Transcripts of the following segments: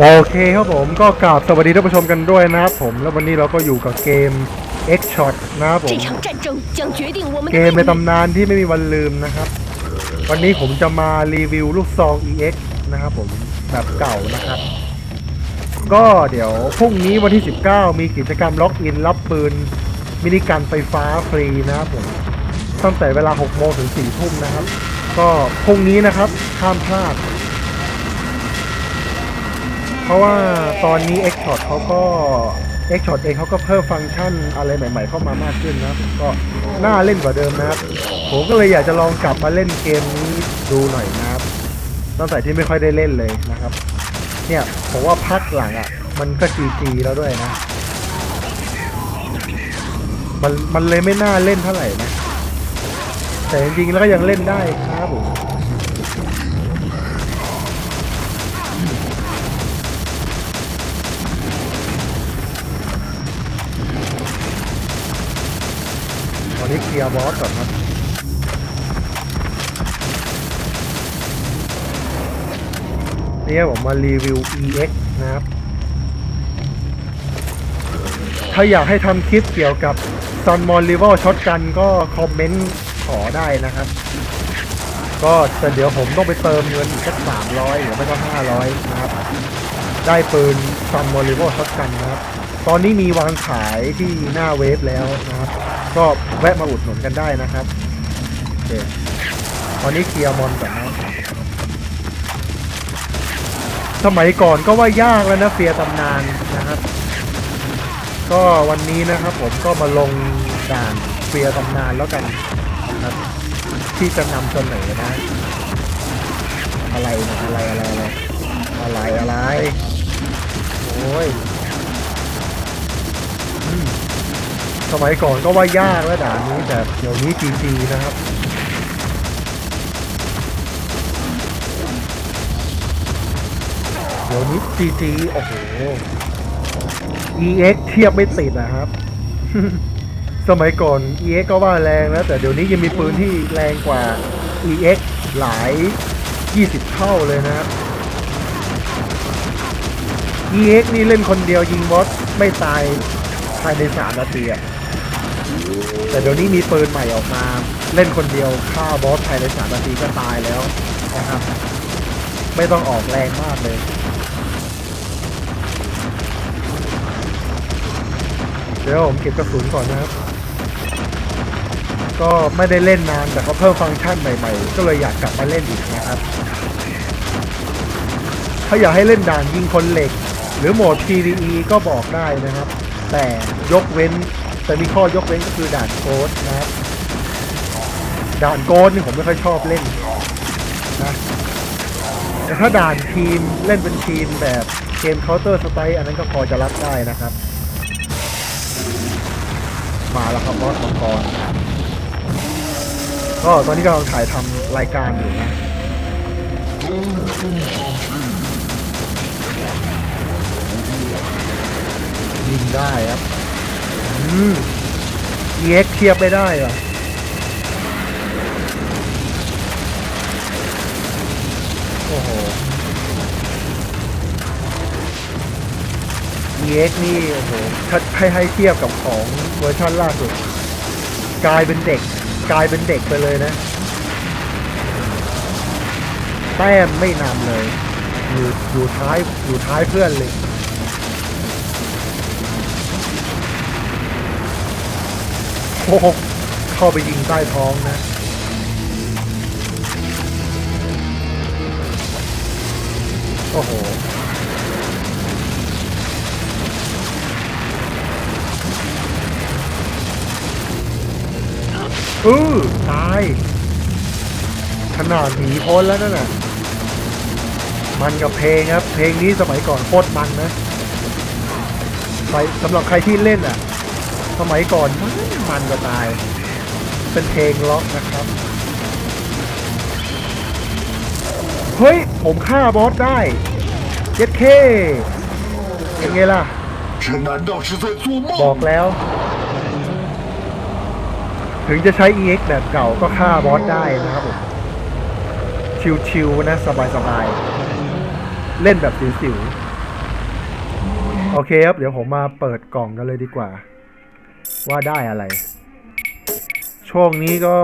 โอเคครับผมก็กราบสวัสดีท่านผู้ชมกันด้วยนะครับผมแล้ววันนี้เราก็อยู่กับเกม X Shot นะครับผมเกมในตำนานที่ไม่มีวันลืมนะครับ วันนี้ผมจะมารีวิวลูกซอง EX นะครับผมแบบเก่านะครับ ก็เดี๋ยวพรุ่งนี้วันที่ 19 มีกิจกรรมล็อกอินรับปืนมินิการไฟฟ้าฟรีนะครับผมตั้งแต่เวลา 6 โมงถึง 4 ทุ่มนะครับ ก็พรุ่งนี้นะครับข้ามพลาด เพราะว่าตอนนี้ x s h o t เขาก็ x s h o t เองเขาก็เพิ่มฟังก์ชันอะไรใหม่ ๆ เข้ามามากขึ้นนะก็น่าเล่นกว่าเดิมนะครับผมก็เลยอยากจะลองกลับมาเล่นเกมนี้ดูหน่อยนะครับตั้งแต่ที่ไม่ค่อยได้เล่นเลยนะครับ เนี่ยผมว่าพักหลังอะ มันก็จีจีแล้วด้วยนะ มันมันเลยไม่น่าเล่นเท่าไหร่นะ แต่จริงๆแล้วก็ยังเล่นได้ครับผม อนนี้เคลียร์บอสก่อนครับเนี่ยผมมารีวิว EX นะครับ ถ้าอยากให้ทำคลิปเกี่ยวกับ Sun m o n r i v a l Shotgun ก็คอมเมนต์ขอได้นะครับ ก็แต่เดี๋ยวผมต้องไปเติมเงินอีกสักสามร้อยหรือไม่ก็ห้าร้อยนะครับ ได้ปืน Sun m o n r i v a l Shotgun นะครับ ตอนนี้มีวางขายที่หน้าเวฟแล้วนะครับ ก็แวะมาอุดหนุนกันได้นะครับโอเคตอนนี้เคลียร์มอนก่อนนะสมัยก่อนก็ว่ายากแล้วนะเฟียตำนานนะครับ ก็วันนี้นะครับผมก็มาลงด่านเฟียตำนานแล้วกันนะครับที่จะนำเสนอนะ อะไรนะอะไรอะไรอะไรอะไรอะไรโอ้ย มัยก่อนก็ว่ายากแล้วด่านนี้แต่เดี๋ยวนี้จริงๆนะครับเดี๋ยวนี้ GG โอ้โห EX เทียบไม่ติดนะครับ สมัยก่อน EX ก็ว่าแรงนะแต่เดี๋ยวนี้ยังมีปืนที่แรงกว่า EX หลาย 20 เท่าเลยนะครับ EX นี่เล่นคนเดียวยิงบอสไม่ตายภายใน3นาทีอะ แต่เดี๋ยวนี้มีปืนใหม่ออกมา เล่นคนเดียวฆ่าบอสภายใน3นาทีก็ตายแล้วนะครับ ไม่ต้องออกแรงมากเลยเดี๋ยวผมเก็บกระสุนก่อนนะครับ ก็ไม่ได้เล่นนานแต่เขาเพิ่มฟังก์ชันใหม่ ๆ ก็เลยอยากกลับมาเล่นอีกนะครับ ถ้าอยากให้เล่นด่านยิงคนเหล็ก หรือโหมด PVE ก็บอกได้นะครับ แต่ยกเว้น แต่มีข้อยกเว้นก็คือด่านโกดนะครับด่านโกดนี่ผมไม่ค่อยชอบเล่นนะแต่ถ้าด่านทีมเล่นเป็นทีมแบบเกม Counter Strike อันนั้นก็พอจะรับได้นะครับ มาแล้วครับบอสมังกรก็ตอนนี้กำลังถ่ายทำรายการอยู่นะยิงได้ครับ อืม EX เทียบไม่ได้เหรอโอ้โห EX นี่โอ้โหถ้าให้ให้เทียบกับของเวอร์ชันล่าสุด กลายเป็นเด็ก กลายเป็นเด็กไปเลยนะ แต้มไม่นำเลย อยู่อยู่ท้ายอยู่ท้ายเพื่อนเลย โอ้โหเข้าไปยิงใต้ท้องนะ โอ้โหอือตาย ขนาดหนีพ้นแล้วนั่นน่ะ มันกับเพลงครับ เพลงนี้สมัยก่อนโคตรมันนะใครสำหรับใครที่เล่นอะ สมัยก่อนมันก็ตาย เป็นเพลงล็อกนะครับ เฮ้ย ผมฆ่าบอสได้เจ็ดเคยังไงล่ะ บอกแล้ว ถึงจะใช้ EX แบบเก่าก็ฆ่าบอสได้นะครับผม ชิวๆนะ สบายๆ เล่นแบบสิวๆโอเคครับ เดี๋ยวผมมาเปิดกล่องกันเลยดีกว่า ว่าได้อะไร ช่วงนี้ก็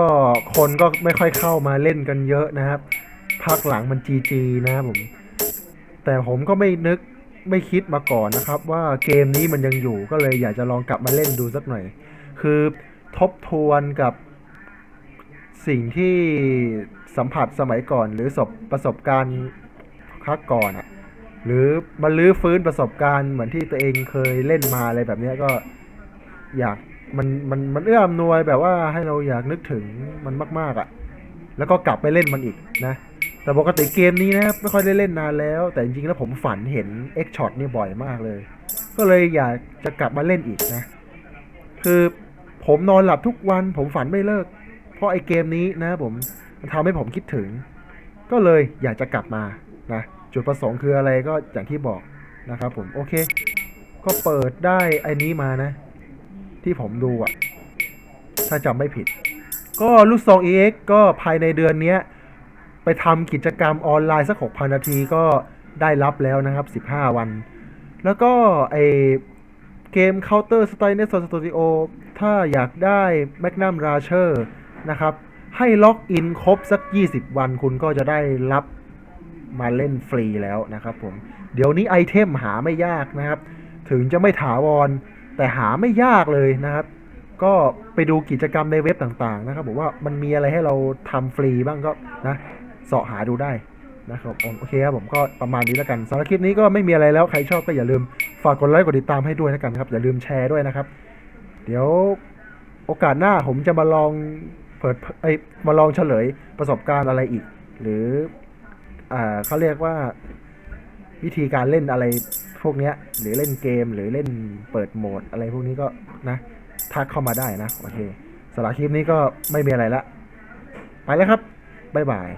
คนก็ไม่ค่อยเข้ามาเล่นกันเยอะนะครับพักหลังมันจีจีนะครับผม แต่ผมก็ไม่นึกไม่คิดมาก่อนนะครับ ว่าเกมนี้มันยังอยู่ก็เลยอยากจะลองกลับมาเล่นดูสักหน่อย คือทบทวนกับสิ่งที่สัมผัสสมัยก่อน หรือสบประสบการณ์ครั้งก่อนอะหรือมาลื้อฟื้นประสบการณ์เหมือนที่ตัวเองเคยเล่นมาอะไรแบบนี้ก็ อยากมันมันมันเอื้ออำนวยแบบว่าให้เราอยากนึกถึงมันมาก ๆอะ่ะ แล้วก็กลับไปเล่นมันอีกนะ แต่ปกติเกมนี้นะครับไม่ค่อยได้เล่นนานแล้ว แต่จริงๆแล้วผมฝันเห็น X Shot นี่บ่อยมากเลย ก็เลยอยากจะกลับมาเล่นอีกนะ คือผมนอนหลับทุกวันผมฝันไม่เลิก เพราะไอ้เกมนี้นะผมมันทำให้ผมคิดถึง ก็เลยอยากจะกลับมานะจุดประสงค์คืออะไรก็อย่างที่บอกนะครับผมโอเค ก็เปิดได้ไอ้นี้มานะ ที่ผมดูอะถ้าจำไม่ผิด ก็ลูกซอง EX ก็ภายในเดือนนี้ไปทำกิจกรรมออนไลน์สัก 6,000 นาทีก็ได้รับแล้วนะครับ 15 วัน แล้วก็ไอเกม Counter Strike Net Studio ถ้าอยากได้ Magnum Archer นะครับ ให้ล็อกอินครบสัก 20 วันคุณก็จะได้รับมาเล่นฟรีแล้วนะครับผม เดี๋ยวนี้ไอเทมหาไม่ยากนะครับ ถึงจะไม่ถาวร แต่หาไม่ยากเลยนะครับ ก็ไปดูกิจกรรมในเว็บต่างๆนะครับบอกว่ามันมีอะไรให้เราทำฟรีบ้างก็นะเสาะหาดูได้นะครับโอเคครับผมก็ประมาณนี้แล้วกันสำหรับคลิปนี้ก็ไม่มีอะไรแล้วใครชอบก็อย่าลืมฝากกดไลค์กดติดตามให้ด้วยนะกันครับอย่าลืมแชร์ด้วยนะครับ เดี๋ยวโอกาสหน้าผมจะมาลองเปิดไอมาลองเฉลยประสบการณ์อะไรอีก หรืออ่าเขาเรียกว่า วิธีการเล่นอะไรพวกเนี้ย หรือเล่นเกมหรือเล่นเปิดโหมดอะไรพวกนี้ก็นะทักเข้ามาได้นะ โอเคสำหรับคลิปนี้ก็ไม่มีอะไรละ ไปแล้วครับ บ๊ายบาย